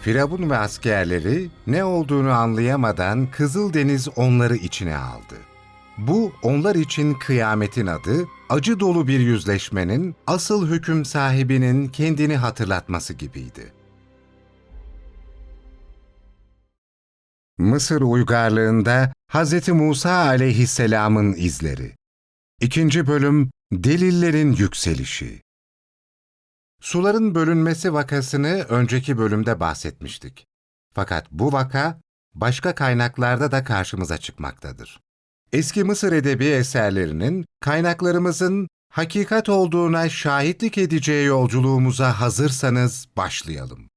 Firavun ve askerleri ne olduğunu anlayamadan Kızıldeniz onları içine aldı. Bu onlar için kıyametin adı, acı dolu bir yüzleşmenin asıl hüküm sahibinin kendini hatırlatması gibiydi. Mısır uygarlığında Hz. Musa aleyhisselamın izleri. İkinci bölüm Delillerin yükselişi. Suların bölünmesi vakasını önceki bölümde bahsetmiştik. Fakat bu vaka başka kaynaklarda da karşımıza çıkmaktadır. Eski Mısır edebi eserlerinin kaynaklarımızın hakikat olduğuna şahitlik edeceği yolculuğumuza hazırsanız başlayalım.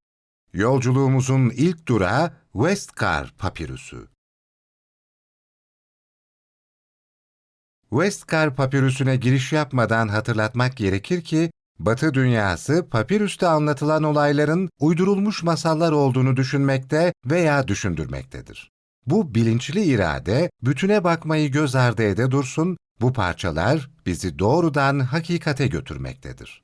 Yolculuğumuzun ilk durağı Westcar papirüsü. Westcar papirüsüne giriş yapmadan hatırlatmak gerekir ki, Batı dünyası papirüste anlatılan olayların uydurulmuş masallar olduğunu düşünmekte veya düşündürmektedir. Bu bilinçli irade, bütüne bakmayı göz ardı ede dursun, bu parçalar bizi doğrudan hakikate götürmektedir.